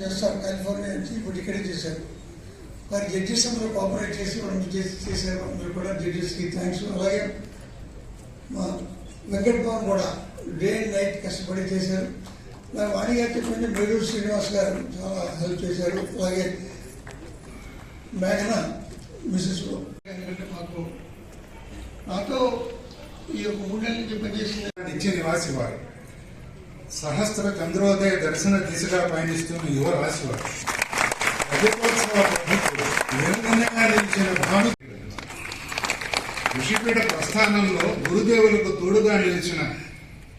చేస్తారు కాలిఫోర్నియా నుంచి ఇప్పుడు ఇక్కడే చేశారు. వారి జడ్జెస్ అందరూ కోఆపరేట్ చేసి వాళ్ళు చేసి చేశారు. అందరూ కూడా జడ్జెస్కి థ్యాంక్స్ అలాగే మా వెంకట్ భవన్ కూడా డే అండ్ నైట్ కష్టపడి చేశారు. నా వాణి గారు చెప్పింది మేడూరు శ్రీనివాస్ గారు చాలా హెల్ప్ చేశారు. అలాగే మేఘన మిసెస్ ఎందుకంటే మాకు నాతో ఈ యొక్క మూడేళ్ళ నుంచి పనిచేసిన నిత్య నివాసి వారు. సహస్ర చంద్రోదయ దర్శన దిశగా పయనిస్తున్న యువ రాశి రజతోత్సవ ప్రభుత్వం నిలిచిన భాను ఋషిపీఠ ప్రస్థానంలో గురుదేవులకు తోడుగా నిలిచిన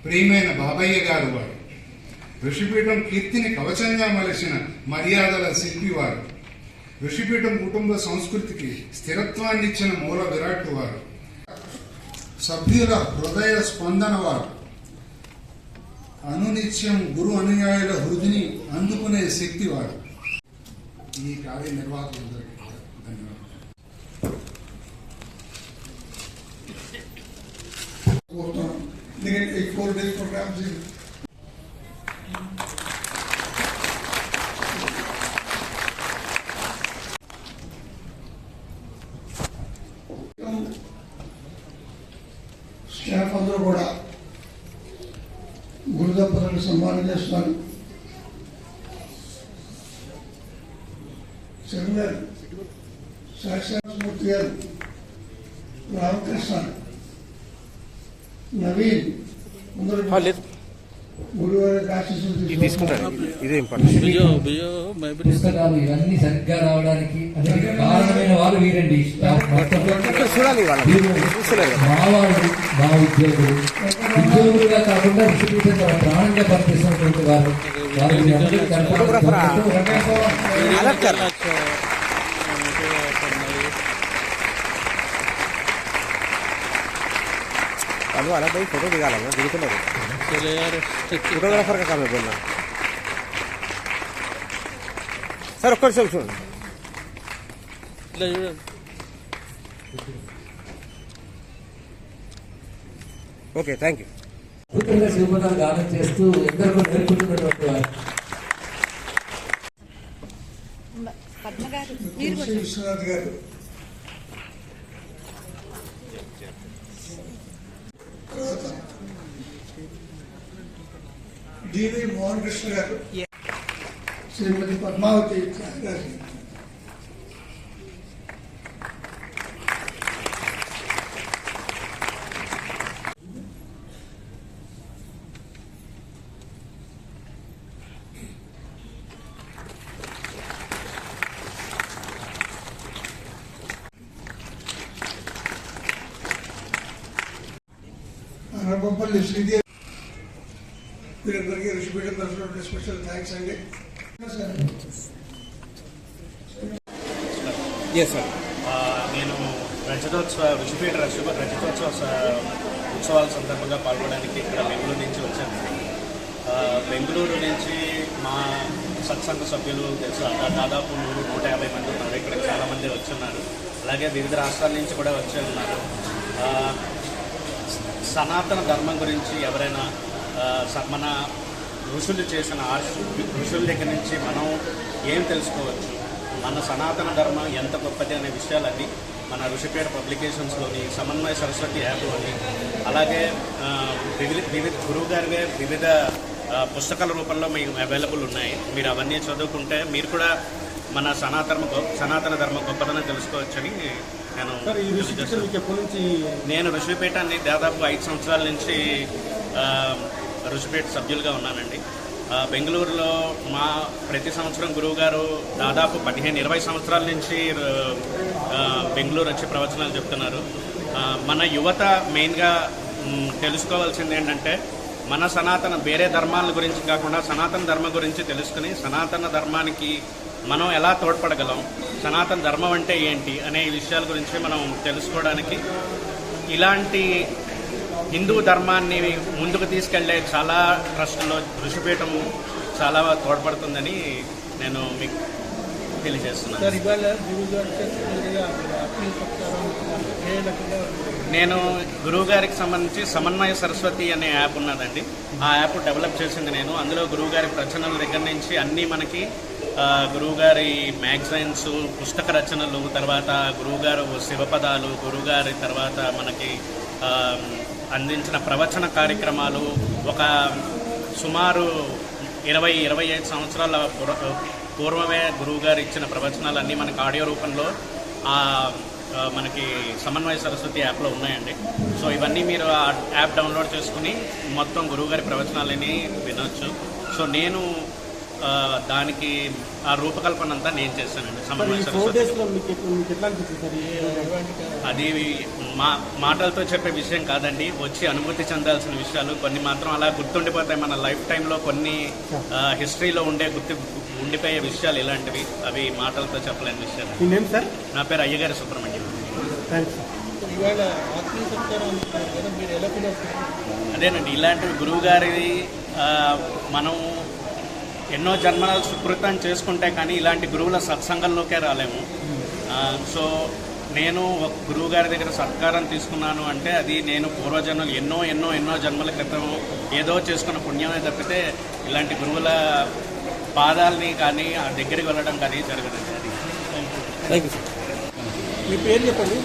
ప్రియమైన బాబయ్య గారు వారు. ఋషిపీఠం కీర్తిని కవచంగా మలిచిన మర్యాదల శిల్పి వారు. ఋషిపీఠం కుటుంబ సంస్కృతికి స్థిరత్వాన్నిచ్చిన మూల విరాట్ వారు. సభ్యుల హృదయ స్పందన వారు. అనునిత్యం గురు అనుయాయుల హృదిని అందుకునే శక్తి వాడు ఈ కార్యనిర్వాహకులందరికీ కూడా ధన్యవాదాలు. ఎందుకంటే ఈ ఫోర్ డేస్ ప్రోగ్రామ్స్ స్టాఫ్ అందరూ కూడా గురు దంపతులకు సన్మానం చేస్తున్నారు. శరణ్ గారు రామకృష్ణ నవీన్ అందరూ గురువారి ఆశీస్సులు తీసుకుంటారు. ఇదే ఇంపార్టెంట్ బిజో బిజో మైబిలి పుస్తకాలు ఇవన్నీ సరిగ్గా రావడానికి అన్నిటికీ కారణమైన వారు వీరండి స్టాఫ్ మొత్తం ఇక్కడ చూడాలి వాళ్ళని వీరు చూస్తలేరు మా వాళ్ళు మా ఉద్యోగులు ఉద్యోగులుగా కాకుండా ఋషిపీఠం తమ ప్రాణంగా పనిచేస్తున్నటువంటి వారు వారు మీ అందరికీ ఫోటోగ్రాఫర్ ఆ? కనపడాలి. अलग कर వాళ్ళు అలా పోయి ఫోటో దిగాలన్నా సార్ నిమిషం చూడండి. చూడండి. Okay thank you. అద్భుతంగా శివపదాలు గానం చేస్తూ ఎందరికో నేర్పుతున్నటువంటి వారు. పద్మ గారు మీరు శ్రీ విశ్వనాథ్ గారు అనపంపల్లి శ్రీదేవి. వీరందరికీ ఋషిపీఠం తరఫున స్పెషల్ థ్యాంక్స్ అండి. ఎస్ సార్ ఆ, నేను రజతోత్సవ ఋషిపీఠ రజ రజతోత్సవ ఉత్సవాల సందర్భంగా పాల్గొనడానికి ఇక్కడ బెంగళూరు నుంచి వచ్చాను. బెంగళూరు నుంచి మా సత్సంగ సభ్యులు తెలుసు అక్కడ దాదాపు నూరు నూట యాభై మంది ఉన్నారు. ఇక్కడ చాలామంది వచ్చున్నారు అలాగే వివిధ రాష్ట్రాల నుంచి కూడా వచ్చి ఉన్నారు. సనాతన ధర్మం గురించి ఎవరైనా స- మన ఋషులు చేసిన ఆశ ఋషుల దగ్గర నుంచి మనం ఏం తెలుసుకోవచ్చు? మన సనాతన ధర్మం ఎంత గొప్పది అనే విషయాలన్నీ మన ఋషిపేట పబ్లికేషన్స్లోని సమన్వయ సరస్వతి యాప్లోని అలాగే వివిధ వివిధ గురువు గారివే వివిధ పుస్తకాల రూపంలో మీకు అవైలబుల్ ఉన్నాయి. మీరు అవన్నీ చదువుకుంటే మీరు కూడా మన సనాతన గొప్ప సనాతన ధర్మ గొప్పదనం తెలుసుకోవచ్చని నేను. నేను ఋషిపేటాన్ని దాదాపు ఐదు సంవత్సరాల నుంచి ఋషిపేట సభ్యులుగా ఉన్నానండి బెంగళూరులో మా ప్రతి సంవత్సరం గురువు గారు దాదాపు పదిహేను ఇరవై సంవత్సరాల నుంచి బెంగళూరు వచ్చి ప్రవచనాలు చెప్తున్నారు మన యువత మెయిన్గా తెలుసుకోవాల్సింది ఏంటంటే మన సనాతన వేరే ధర్మాల గురించి కాకుండా సనాతన ధర్మం గురించి తెలుసుకుని సనాతన ధర్మానికి మనం ఎలా తోడ్పడగలం సనాతన ధర్మం అంటే ఏంటి అనే విషయాల గురించి మనం తెలుసుకోవడానికి ఇలాంటి హిందూ ధర్మాన్ని ముందుకు తీసుకెళ్ళే చాలా ట్రస్టులో ఋషిపీఠం చాలా తోడ్పడుతుందని నేను మీకు తెలియజేస్తున్నాను. నేను గురువు గారికి సంబంధించి సమన్వయ సరస్వతి అనే యాప్ ఉన్నదండి. ఆ యాప్ డెవలప్ చేసింది నేను. అందులో గురువు గారి ప్రచనల దగ్గర నుంచి అన్నీ మనకి గురువుగారి మ్యాగజైన్స్ పుస్తక రచనలు తర్వాత గురువుగారు శివపదాలు గురువుగారి తర్వాత మనకి అందించిన ప్రవచన కార్యక్రమాలు ఒక సుమారు ఇరవై ఇరవై ఐదు సంవత్సరాల పూర్వ- పూర్వమే గురువుగారు ఇచ్చిన ప్రవచనాలన్నీ మనకి ఆడియో రూపంలో మనకి సమన్వయ సరస్వతి యాప్లో ఉన్నాయండి. సో ఇవన్నీ మీరు ఆ యాప్ డౌన్లోడ్ చేసుకుని మొత్తం గురువుగారి ప్రవచనాలని వినొచ్చు. సో నేను దానికి ఆ రూపకల్పన అంతా నేను చేశానండి సమన్వయ సరస్వతి అది మా మాటలతో చెప్పే విషయం కాదండి. వచ్చి అనుభూతి చెందాల్సిన విషయాలు. కొన్ని మాత్రం అలా గుర్తుండిపోతాయి మన లైఫ్ టైంలో. కొన్ని హిస్టరీలో ఉండే గుర్తు ఉండిపోయే విషయాలు ఇలాంటివి. అవి మాటలతో చెప్పలేని విషయాలు. మీ నేమ్ సార్? నా పేరు అయ్యగారి సుబ్రహ్మణ్యం. థ్యాంక్స్ అదేనండి ఇలాంటివి గురువు గారిది మనం ఎన్నో జన్మల సుకృతం చేసుకుంటే కానీ ఇలాంటి గురువుల సత్సంగంలోకే రాలేము. సో నేను ఒక గురువు గారి దగ్గర సత్కారం తీసుకున్నాను అంటే అది నేను పూర్వజన్మలు ఎన్నో ఎన్నో ఎన్నో జన్మల క్రితం ఏదో చేసుకున్న పుణ్యమే తప్పితే ఇలాంటి గురువుల పాదాలని కానీ ఆ దగ్గరికి వెళ్ళడం కానీ జరగదండి. అది. థ్యాంక్ యూ సార్ మీ పేరు చెప్పండి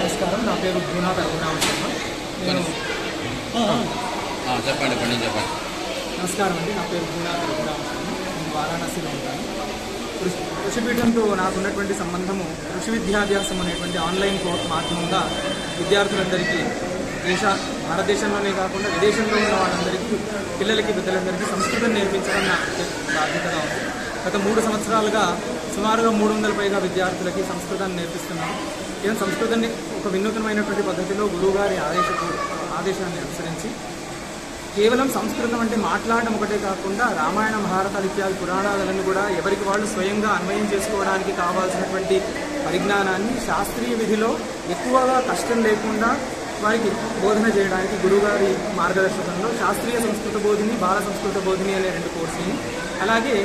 నమస్కారం. నా పేరు గురునాథ్ రఘురామ శర్మ నేను చెప్పండి పండి చెప్పండి. నమస్కారం అండి. నా పేరు రఘురామ శర్మ నేను వారాణసిలో ఉంటాను. కృషి కృషిపీఠంతో నాకు ఉన్నటువంటి సంబంధము కృషి విద్యాభ్యాసం అనేటువంటి ఆన్లైన్ కోర్స్ మాధ్యమంగా విద్యార్థులందరికీ దేశ భారతదేశంలోనే కాకుండా విదేశంలో ఉన్న వాళ్ళందరికీ పిల్లలకి పెద్దలందరికీ సంస్కృతం నేర్పించడం నా బాధ్యతగా ఉంది. గత మూడు సంవత్సరాలుగా సుమారుగా మూడు వందల పైగా విద్యార్థులకి సంస్కృతాన్ని నేర్పిస్తున్నాను. ఈవెన్ సంస్కృతాన్ని ఒక వినూతనమైనటువంటి పద్ధతిలో గురువుగారి ఆదేశపు ఆదేశాన్ని అనుసరించి కేవలం సంస్కృతం అంటే మాట్లాడడం ఒకటే కాకుండా రామాయణ భారతాలు ఇత్యాది పురాణాలను కూడా ఎవరికి వాళ్ళు స్వయంగా అన్వయం చేసుకోవడానికి కావాల్సినటువంటి పరిజ్ఞానాన్ని శాస్త్రీయ విధిలో ఎక్కువగా కష్టం లేకుండా వారికి బోధన చేయడానికి గురువుగారి మార్గదర్శకంలో శాస్త్రీయ సంస్కృత బోధిని బాల సంస్కృత బోధిని అనే రెండు కోర్సుని అలాగే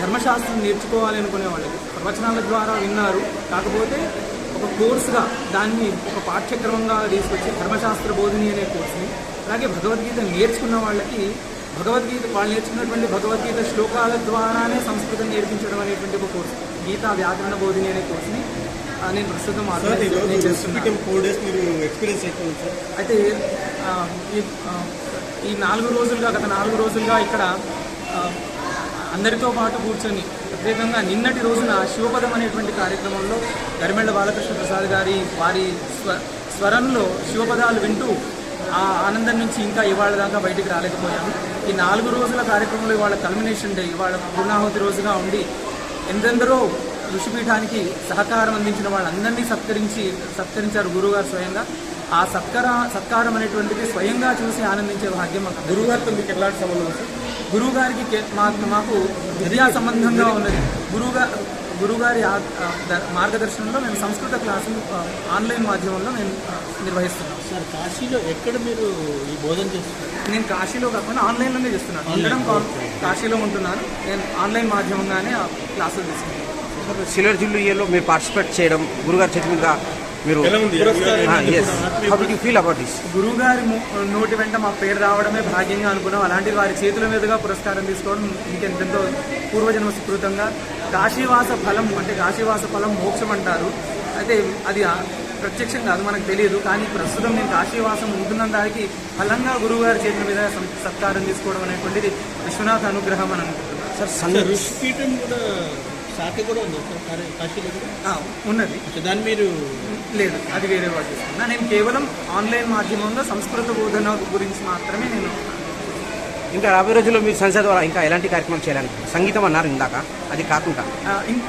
ధర్మశాస్త్రం నేర్చుకోవాలి అనుకునే వాళ్ళకి ప్రవచనాల ద్వారా విన్నారు. కాకపోతే ఒక కోర్సుగా దాన్ని ఒక పాఠ్యక్రమంగా తీసుకొచ్చి ధర్మశాస్త్ర బోధిని అనే కోర్సుని అలాగే భగవద్గీత నేర్చుకున్న వాళ్ళకి భగవద్గీత వాళ్ళు నేర్చుకున్నటువంటి భగవద్గీత శ్లోకాల ద్వారానే సంస్కృతం నేర్పించడం అనేటువంటి ఒక కోర్సు గీతా వ్యాకరణ బోధిని అనే కోర్సుని నేను ప్రస్తుతం అయితే ఈ నాలుగు రోజులుగా గత నాలుగు రోజులుగా ఇక్కడ అందరితో పాటు కూర్చొని ప్రత్యేకంగా నిన్నటి రోజున శివపదం అనేటువంటి కార్యక్రమంలో గరిమెళ్ళ బాలకృష్ణ ప్రసాద్ గారి వారి స్వ స్వరంలో శివపదాలు వింటూ ఆ ఆనందం నుంచి ఇంకా ఇవాళ దాకా బయటికి రాలేకపోయాను. ఈ నాలుగు రోజుల కార్యక్రమంలో ఇవాళ కల్మినేషన్ డే ఇవాళ పూర్ణాహుతి రోజుగా ఉండి ఎందెందరో ఋషిపీఠానికి సహకారం అందించిన వాళ్ళందరినీ సత్కరించి సత్కరించారు గురువుగారు స్వయంగా. ఆ సత్కర సత్కారం అనేటువంటిది స్వయంగా చూసి ఆనందించే భాగ్యం మాకు. గురువు గురుగారితో మీకు ఎలాంటి సంబంధం సార్ గురువు గారికి కే- మాకు మాకు విద్యా సంబంధంగా ఉన్నది. గురువుగా గురువుగారి ద- మార్గదర్శనంలో మేము సంస్కృత క్లాసులు ఆన్లైన్ మాధ్యమంలో మేము నిర్వహిస్తున్నాం. సార్ కాశీలో ఎక్కడ మీరు ఈ బోధన చేస్తున్నారు? నేను కాశీలో కాకుండా ఆన్లైన్లోనే చేస్తున్నాను. ఉండడం కాశీలో ఉంటున్నాను. నేను ఆన్లైన్ మాధ్యమంగానే ఆ క్లాసులు తీసుకుంటాను సిల్వర్ జూబ్లీలో మీరు పార్టిసిపేట్ చేయడం గురుగారి చేతి మీద మీరు ఫీల్ అబౌట్ దిస్ గురువుగారి ము- నోటి వెంట మా పేరు రావడమే భాగ్యంగా అనుకున్నాం. అలాంటి వారి చేతుల మీదుగా పురస్కారం తీసుకోవడం ఇంకెంతెంతో పూర్వజన్మ సుకృతంగా కాశీవాస ఫలం అంటే కాశీవాస ఫలం మోక్షం అంటారు. అయితే అది ప్రత్యక్షం కాదు మనకు తెలియదు. కానీ ప్రస్తుతం నేను కాశీవాసం ఉంటున్న దానికి ఫలంగా గురువుగారి చేతుల మీద సత్కారం తీసుకోవడం అనేటువంటిది విశ్వనాథ అనుగ్రహం అని అనుకుంటున్నాను. సార్ ఋషిపీఠం కూడా కూడా ఉంది. కాశీలో కూడా ఆ, ఉన్నది. దాన్ని మీరు లేదు అది వేరే తీసుకున్నా నేను కేవలం ఆన్లైన్ మాధ్యమంలో సంస్కృత బోధన గురించి మాత్రమే నేను ఇంకా రాబోయే రోజుల్లో మీరు సంస్థ ద్వారా ఇంకా ఎలాంటి కార్యక్రమం చేయాలని సంగీతం అన్నారు ఇందాక అది కాకుండా.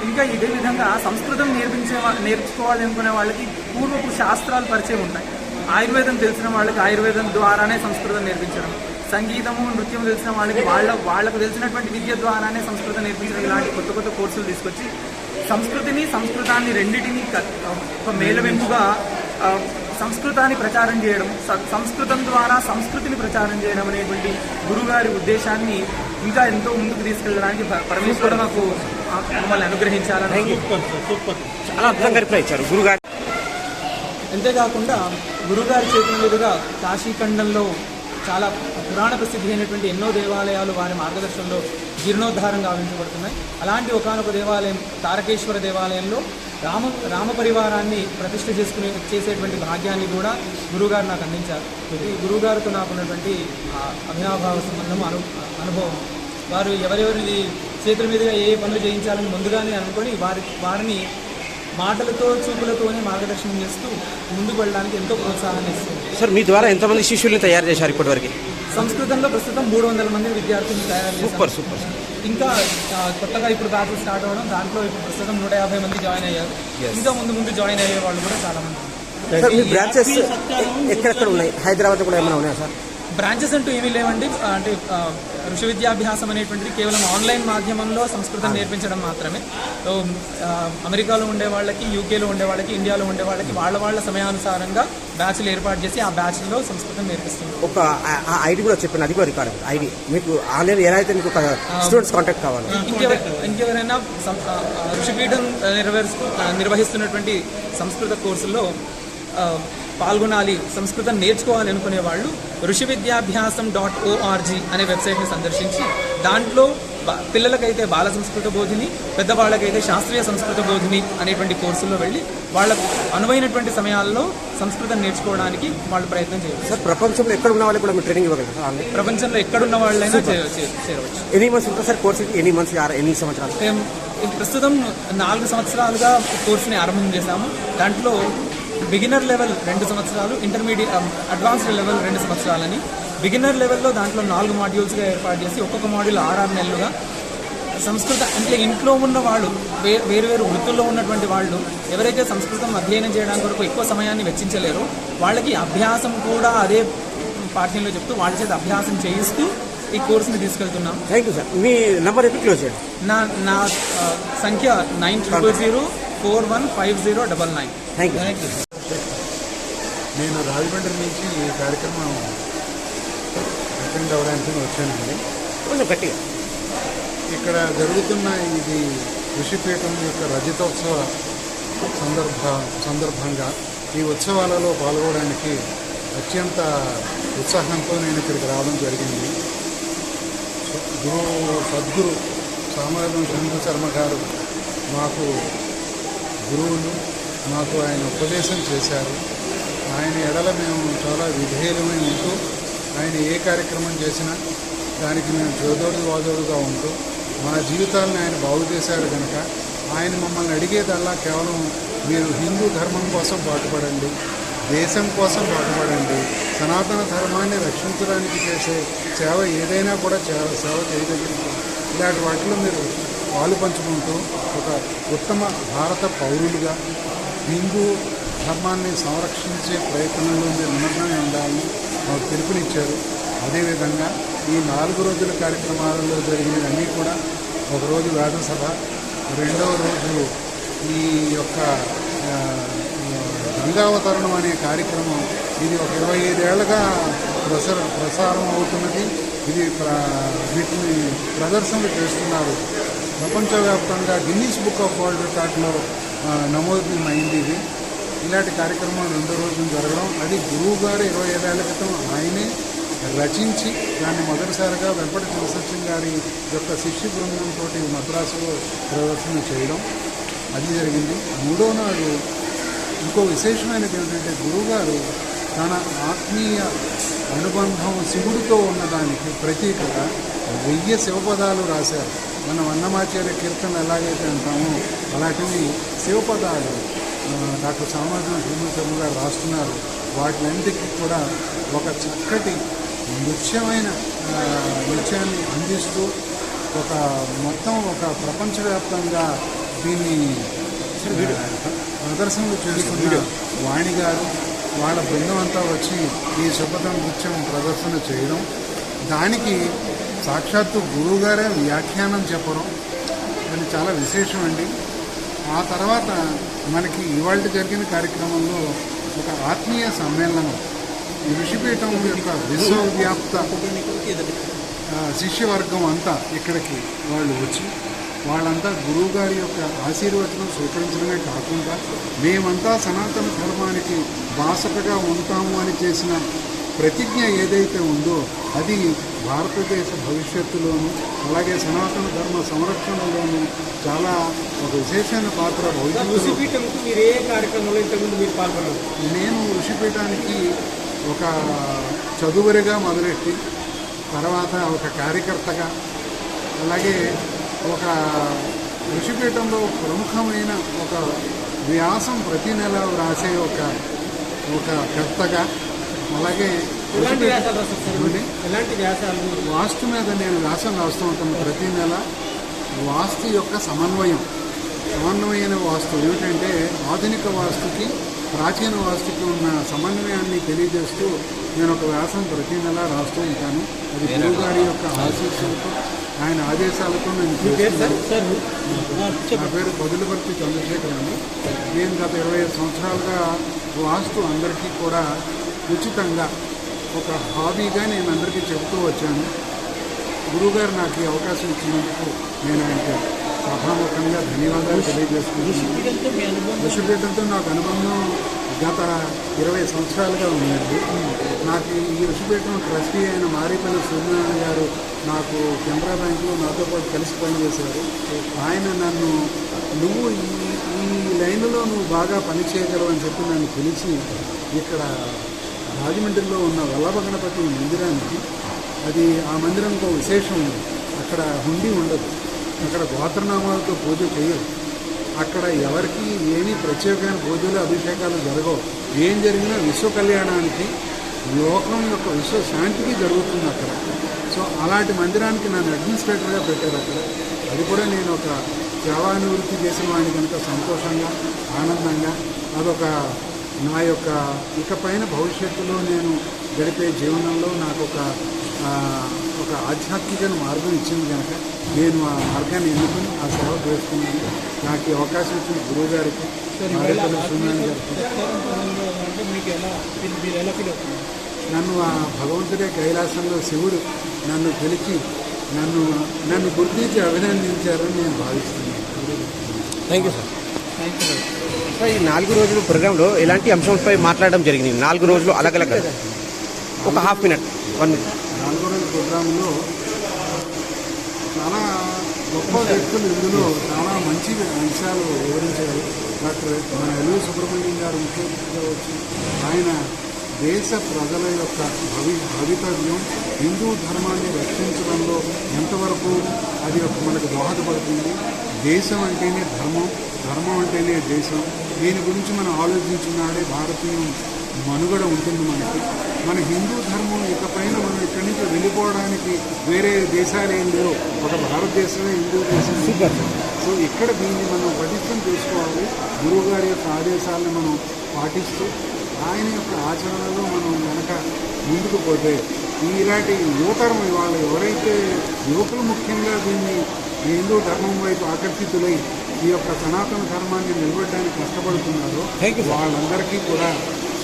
ఇంకా ఇదే విధంగా సంస్కృతం నేర్పించే వా- నేర్చుకోవాలి అనుకునే వాళ్ళకి పూర్వపు శాస్త్రాలు పరిచయం ఉంటాయి. ఆయుర్వేదం తెలిసిన వాళ్ళకి ఆయుర్వేదం ద్వారానే సంస్కృతం నేర్పించడం. సంగీతము నృత్యం తెలిసిన వాళ్ళకి వాళ్ళ వాళ్ళకు తెలిసినటువంటి విద్య ద్వారానే సంస్కృతం నేర్పించడం ఇలాంటి కొత్త కొత్త కోర్సులు తీసుకొచ్చి సంస్కృతిని సంస్కృతాన్ని రెండింటిని ఒక మేలవెంపుగా సంస్కృతాన్ని ప్రచారం చేయడం సంస్కృతం ద్వారా సంస్కృతిని ప్రచారం చేయడం అనేటువంటి గురుగారి ఉద్దేశాన్ని ఇంకా ఎంతో ముందుకు తీసుకెళ్ళడానికి పరమేశ్వరుడు ఆ, మమ్మల్ని అనుగ్రహించాలని చాలా అద్భుతంగా రిప్లై ఇచ్చారు గురుగారు. అంతేకాకుండా గురుగారి చేతుల మీదుగా కాశీఖండంలో చాలా పురాణ ప్రసిద్ధి అయినటువంటి ఎన్నో దేవాలయాలు వారి మార్గదర్శనంలో జీర్ణోద్ధారం గావించబడుతున్నాయి అలాంటి ఒకనొక దేవాలయం తారకేశ్వర దేవాలయంలో రామ రామ పరివారాన్ని ప్రతిష్ఠ చేసుకునే చేసేటువంటి భాగ్యాన్ని కూడా గురువుగారు నాకు అందించారు. ఈ గురువుగారితో నాకు ఉన్నటువంటి అభినాభావ సంబంధం అను అనుభవం. వారు ఎవరెవరిని చేతుల మీదుగా ఏ ఏ పనులు చేయించాలని ముందుగానే అనుకొని వారి వారిని మాటలతో చూపులతోనే మార్గదర్శనం చేస్తూ ముందుకు వెళ్ళడానికి ఎంతో ప్రోత్సాహాన్ని ఇస్తుంది. సార్ మీ ద్వారా ఎంతమంది శిష్యుల్ని తయారు చేశారు ఇప్పటివరకు? సంస్కృతంలో ప్రస్తుతం మూడు వందల మంది విద్యార్థులను తయారు చేశారు. సూపర్ సూపర్ ఇంకా కొత్తగా ఇప్పుడు బ్యాచెస్ స్టార్ట్ అవ్వడం దాంట్లో ఇప్పుడు ప్రస్తుతం నూట యాభై మంది జాయిన్ అయ్యారు. ఇంకా ముందు ముందు జాయిన్ అయ్యే వాళ్ళు కూడా చాలా మంది మీ బ్రాంచెస్ ఎక్కడెక్కడ ఉన్నాయి? హైదరాబాద్ కూడా ఏమైనా ఉన్నాయా సార్? బ్రాంచెస్ అంటూ ఏమీ లేవండి. అంటే ఋషి విద్యాభ్యాసం అనేటువంటిది కేవలం ఆన్లైన్ మాధ్యమంలో సంస్కృతం నేర్పించడం మాత్రమే. అమెరికాలో ఉండే వాళ్ళకి యూకేలో ఉండే వాళ్ళకి ఇండియాలో ఉండే వాళ్ళకి వాళ్ళ వాళ్ళ సమయానుసారంగా బ్యాచ్లు ఏర్పాటు చేసి ఆ బ్యాచ్లో సంస్కృతం నేర్పిస్తుంది ఒక ఐడి కూడా చెప్పండి. అది కూడా రికార్డ్. ఐడి. మీకు ఆన్లైన్ ఎలా అయితే మీకు స్టూడెంట్స్ కాంటాక్ట్ కావాలి. ఇంకెవ ఇంకెవరైనా ఋషిపీఠం నిర్వహిస్తున్నటువంటి సంస్కృత కోర్సుల్లో పాల్గొనాలి సంస్కృతం నేర్చుకోవాలి అనుకునే వాళ్ళు ఋషి విద్యాభ్యాసం డాట్ ఓఆర్జీ అనే వెబ్సైట్ని సందర్శించి దాంట్లో పిల్లలకైతే బాల సంస్కృత బోధిని పెద్దవాళ్ళకైతే శాస్త్రీయ సంస్కృత బోధిని అనేటువంటి కోర్సుల్లో వెళ్ళి వాళ్ళకు అనువైనటువంటి సమయాల్లో సంస్కృతం నేర్చుకోవడానికి వాళ్ళు ప్రయత్నం చేయవచ్చు. సార్ ప్రపంచంలో ఎక్కడ ఉన్న వాళ్ళకి కూడా మీరు ట్రైనింగ్ ఇవ్వగలరు? ప్రపంచంలో ఎక్కడున్న వాళ్ళైనా చే- చే- చేరవచ్చు ఎన్ని మంత్స్ ఉంటుంది సార్ కోర్స్? ఎన్ని మంత్స్ ఎన్ని సంవత్సరాలు? ప్రస్తుతం నాలుగు సంవత్సరాలుగా కోర్సుని ఆరంభం చేశాము. దాంట్లో బిగినర్ లెవెల్ రెండు సంవత్సరాలు ఇంటర్మీడియట్ అడ్వాన్స్డ్ లెవెల్ రెండు సంవత్సరాలని. బిగినర్ లెవెల్లో దాంట్లో నాలుగు మాడ్యూల్స్గా ఏర్పాటు చేసి ఒక్కొక్క మాడ్యూల్ ఆరారు నెలలుగా సంస్కృత అంటే ఇంట్లో ఉన్న వాళ్ళు వే వేరు వేరు వృత్తుల్లో ఉన్నటువంటి వాళ్ళు ఎవరైతే సంస్కృతం అధ్యయనం చేయడానికి వరకు ఎక్కువ సమయాన్ని వెచ్చించలేరో వాళ్ళకి అభ్యాసం కూడా అదే పాఠ్యంలో చెప్తూ వాళ్ళ చేత అభ్యాసం చేయిస్తూ ఈ కోర్సుని తీసుకెళ్తున్నాం. థ్యాంక్ యూ సార్ మీ నెంబర్ ఎప్పుడు క్లోజ్ చేయండి నా నా సంఖ్య nine triple zero four one five zero double nine thank you నేను రాజమండ్రి నుంచి ఈ కార్యక్రమం అటెండ్ అవ్వడానికి వచ్చానండి. కొంచెం గట్టిగా. ఇక్కడ జరుగుతున్న ఇది ఋషిపీఠం యొక్క రజతోత్సవ సందర్భ సందర్భంగా ఈ ఉత్సవాలలో పాల్గొనడానికి అత్యంత ఉత్సాహంతో నేను ఇక్కడికి రావడం జరిగింది. గురు సద్గురు సామవేదం చంద్ర శర్మ గారు మాకు గురువులు మాకు ఆయన ఉపదేశం చేశారు. ఆయన ఎడల మేము చాలా విధేయులమై ఉంటూ ఆయన ఏ కార్యక్రమం చేసినా దానికి మేము చోదోడు వాదోడుగా ఉంటూ మా జీవితాలను ఆయన బాగు చేశారు కనుక ఆయన మమ్మల్ని అడిగేదల్లా కేవలం మీరు హిందూ ధర్మం కోసం పాటుపడండి దేశం కోసం పాటుపడండి సనాతన ధర్మాన్ని రక్షించడానికి చేసే సేవ ఏదైనా కూడా సేవ సేవ చేయగలిగింది ఇలాంటి వాటిలో మీరు పాలు పంచుకుంటూ ఒక ఉత్తమ భారత పౌరులుగా హిందూ ధర్మాన్ని సంరక్షించే ప్రయత్నంలో మీరు నిమగ్నమై ఉండాలని మాకు పిలుపునిచ్చారు. అదేవిధంగా ఈ నాలుగు రోజుల కార్యక్రమాలలో జరిగినవన్నీ కూడా ఒకరోజు వేదసభ రెండవ రోజు ఈ యొక్క గంగావతరణం అనే కార్యక్రమం. ఇది ఒక ఇరవై ఐదేళ్ళుగా ప్రసార ప్రసారం అవుతున్నది. ఇది వీటిని ప్రదర్శనలు చేస్తున్నారు. ప్రపంచవ్యాప్తంగా గిన్నీస్ బుక్ ఆఫ్ వరల్డ్ రికార్డులో నమోదు అయింది ఇది. ఇలాంటి కార్యక్రమాలు రెండో రోజున జరగడం అది గురువు గారు ఇరవై ఐదేళ్ళ క్రితం ఆయనే రచించి దాన్ని మొదటిసారిగా వెంపటి శివసత్యం గారి యొక్క శిష్య బృందంతో మద్రాసులో ప్రదర్శన చేయడం అది జరిగింది. మూడో నాడు ఇంకో విశేషమైనది ఏంటంటే గురువుగారు తన ఆత్మీయ అనుబంధం శివుడితో ఉన్నదానికి ప్రతీకగా వెయ్యి శివపదాలు రాశారు. మనం అన్నమాచార్య కీర్తన ఎలాగైతే అంటామో అలాంటివి శివపదాలు డాక్టర్ సామాజిక శ్రీమతి గారు రాస్తున్నారు. వాటిలన్నిటికీ కూడా ఒక చక్కటి నృత్యమైన నృత్యాన్ని అందిస్తూ ఒక మొత్తం ఒక ప్రపంచవ్యాప్తంగా దీన్ని ప్రదర్శనలు చేస్తున్న వాణి గారు వాళ్ళ బృందం అంతా వచ్చి ఈ శుభదం నృత్యం ప్రదర్శన చేయడం. దానికి సాక్షాత్తు గురువుగారే వ్యాఖ్యానం చెప్పడం. అది చాలా విశేషం అండి. ఆ తర్వాత మనకి ఇవాళ జరిగిన కార్యక్రమంలో ఒక ఆత్మీయ సమ్మేళనం ఈ ఋషిపీఠం యొక్క విశ్వవ్యాప్త శిష్యవర్గం అంతా ఇక్కడికి వాళ్ళు వచ్చి వాళ్ళంతా గురువుగారి యొక్క ఆశీర్వచనం స్వీకరించడమే కాకుండా మేమంతా సనాతన ధర్మానికి బాసటగా ఉంటాము అని చేసిన ప్రతిజ్ఞ ఏదైతే ఉందో అది భారతదేశ భవిష్యత్తులోను అలాగే సనాతన ధర్మ సంరక్షణలోను చాలా ఒక విశేషమైన పాత్ర భవిష్యత్తులో ఋషిపీఠంకు మీరు ఏ కార్యక్రమంలో ఇంతకుముందు మీరు పాల్గొన్నారు నేను ఋషిపీఠానికి ఒక చదువరిగా మొదలెట్టి తర్వాత ఒక కార్యకర్తగా అలాగే ఒక ఋషిపీఠంలో ప్రముఖమైన ఒక వ్యాసం ప్రతి నెల వ్రాసే ఒక ఒక కర్తగా అలాగే వాస్తు మీద నేను వ్యాసం రాస్తూ ఉంటాను ప్రతి నెల. వాస్తు యొక్క సమన్వయం. సమన్వయమైన వాస్తు ఏమిటంటే ఆధునిక వాస్తుకి ప్రాచీన వాస్తుకి ఉన్న సమన్వయాన్ని తెలియజేస్తూ నేను ఒక వ్యాసం ప్రతి నెల రాస్తూ ఉంటాను. అది గురువు గారి యొక్క ఆశీస్సులతో ఆయన ఆదేశాలతో నేను నా పేరు బదులుపర్తి చంద్రశేఖర్ అండి. నేను గత ఇరవై ఐదు సంవత్సరాలుగా వాస్తు అందరికీ కూడా ఉచితంగా ఒక హాబీగా నేను అందరికీ చెబుతూ వచ్చాను. గురువుగారు నాకు ఈ అవకాశం ఇచ్చినందుకు నేను ఆయనకి సభాముఖంగా ధన్యవాదాలు తెలియజేస్తున్నాను ఋషిపీఠంతో నాకు అనుబంధం గత ఇరవై సంవత్సరాలుగా ఉందండి నాకు ఈ ఋషిపీఠం ట్రస్టీ అయిన మారేపల్లి సూర్యనారాయణ గారు నాకు కెనరా బ్యాంకులో నాతో పాటు కలిసి పనిచేశారు. ఆయన నన్ను నువ్వు ఈ ఈ లైన్లో నువ్వు బాగా పనిచేయగలవు అని చెప్పి నన్ను పిలిచి ఇక్కడ రాజమండ్రిలో ఉన్న వల్లభ గణపతి మందిరానికి అది ఆ మందిరంతో విశేషం ఉంది. అక్కడ హుండీ ఉండదు. అక్కడ గోత్రనామాలతో పూజ చేయరు అక్కడ ఎవరికి ఏమీ ప్రత్యేకమైన పూజలు అభిషేకాలు జరగవు. ఏం జరిగినా విశ్వ కళ్యాణానికి లోకం యొక్క విశ్వ శాంతికి జరుగుతుంది అక్కడ. సో అలాంటి మందిరానికి నన్ను అడ్మినిస్ట్రేటర్గా పెట్టారు అక్కడ. అది కూడా నేను ఒక సేవానివృత్తి చేసిన వాడిని కనుక సంతోషంగా ఆనందంగా అదొక నా యొక్క ఇకపైన భవిష్యత్తులో నేను గడిపే జీవనంలో నాకు ఒక ఆ, ఒక ఆధ్యాత్మిక మార్గం ఇచ్చింది కనుక నేను ఆ మార్గాన్ని ఎన్నుకుని ఆ సేవ చేసుకున్నాను. నాకు ఈ అవకాశం ఇచ్చిన గురువు గారికి నన్ను ఆ భగవంతుడే కైలాసంలో శివుడు నన్ను పిలిచి నన్ను నన్ను గుర్తించి అభినందించారని నేను భావిస్తున్నాను. థ్యాంక్ యూ సార్ సార్ ఈ నాలుగు రోజులు ప్రోగ్రాంలో ఎలాంటి అంశంపై మాట్లాడడం జరిగింది? నాలుగు రోజులు అలగ్ అలగ్ ఒక హాఫ్ మినిట్. One minute. నాలుగో రోజు ప్రోగ్రాంలో చాలా గొప్ప వ్యక్తులు ఇందులో చాలా మంచి అంశాలు వివరించారు. డాక్టర్ మన ఎల్వి సుబ్రహ్మణ్యం గారు ముఖ్యమంత్రిగా వచ్చి ఆయన దేశ ప్రజల యొక్క భవి భవితవ్యం హిందూ ధర్మాన్ని రక్షించడంలో ఎంతవరకు అది ఒక మనకు దోహదపడుతుంది? దేశం అంటేనే ధర్మం. ధర్మం అంటేనే దేశం. దీని గురించి మనం ఆలోచించినాడే భారతీయం మనుగడ ఉంటుంది మనకి. మన హిందూ ధర్మం ఇకపైన మనం ఇక్కడి నుంచి వెళ్ళిపోవడానికి వేరే దేశాలు ఏం లేవు ఒక భారతదేశమే హిందూ దేశం. సూపర్ సో ఇక్కడ దీన్ని మనం పటిష్టం చేసుకోవాలి. గురువు గారి యొక్క ఆదేశాలను మనం పాటిస్తూ ఆయన యొక్క ఆచరణలో మనం కనుక ముందుకు పోతే ఇలాంటి యువతరం ఇవాళ ఎవరైతే యువకులు ముఖ్యంగా దీన్ని హిందూ ధర్మం వైపు ఆకర్షితులై ఈ యొక్క సనాతన ధర్మాన్ని నిలబడడానికి కష్టపడుతున్నారో. వాళ్ళందరికీ కూడా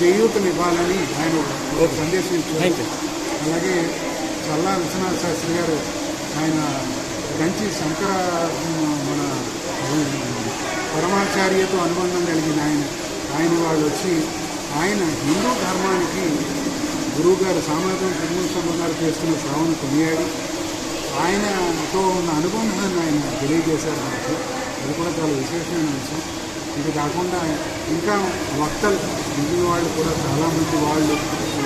చేయూతనివ్వాలని ఆయన ఒక సందేశం ఇచ్చారు అలాగే చల్లా విశ్వనాథ శాస్త్రి గారు ఆయన కంచి శంకర మన పరమాచార్యతో అనుబంధం కలిగిన ఆయన. ఆయన వాళ్ళు వచ్చి ఆయన హిందూ ధర్మానికి గురువుగారు సామాజిక తిరుమల గారు చేస్తున్న సేవను కొనియాడి. ఆయనతో ఉన్న అనుబంధాన్ని ఆయన తెలియజేశారు. మనకు అది కూడా చాలా విశేషమైన అంశం ఇది కాకుండా ఇంకా వక్తలు హిందూ వాళ్ళు కూడా చాలామంది వాళ్ళు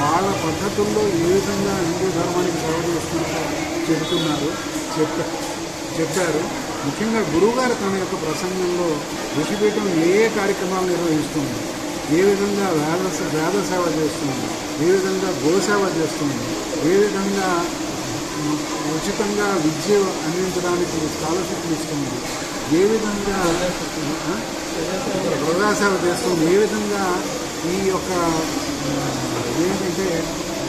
వాళ్ళ పద్ధతుల్లో ఏ విధంగా హిందూ ధర్మానికి సేవ చేస్తున్నారో చెబుతున్నారు చెప్ప చెప్పారు. ముఖ్యంగా గురువుగారు తన యొక్క ప్రసంగంలో ఋషిపీఠం ఏ ఏ కార్యక్రమాలు నిర్వహిస్తుంది ఏ విధంగా వేద వేద సేవ చేస్తుంది ఏ విధంగా గోసేవ చేస్తుంది ఏ విధంగా ఉచితంగా విద్య అందించడానికి స్కాలర్షిప్లు ఇస్తుంది ఏ విధంగా? ప్రజాసేవ చేస్తుంది ఏ విధంగా ఈ యొక్క ఏంటంటే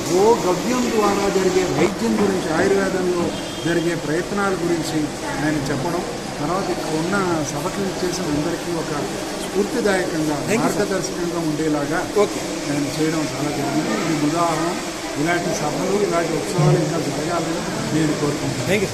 గో గవ్యం ద్వారా జరిగే వైద్యం గురించి ఆయుర్వేదంలో జరిగే ప్రయత్నాల గురించి ఆయన చెప్పడం తర్వాత ఇక్కడ ఉన్న సభకు చేసిన అందరికీ ఒక స్ఫూర్తిదాయకంగా మార్గదర్శకంగా ఉండేలాగా ఆయన చేయడం చాలా జరిగింది. ఇది ఉదాహరణ. ఇలాంటి సభలు ఇలాంటి ఉత్సవాలు ఇంకా జరగాలని నేను కోరుకుంటున్నాను. Thank you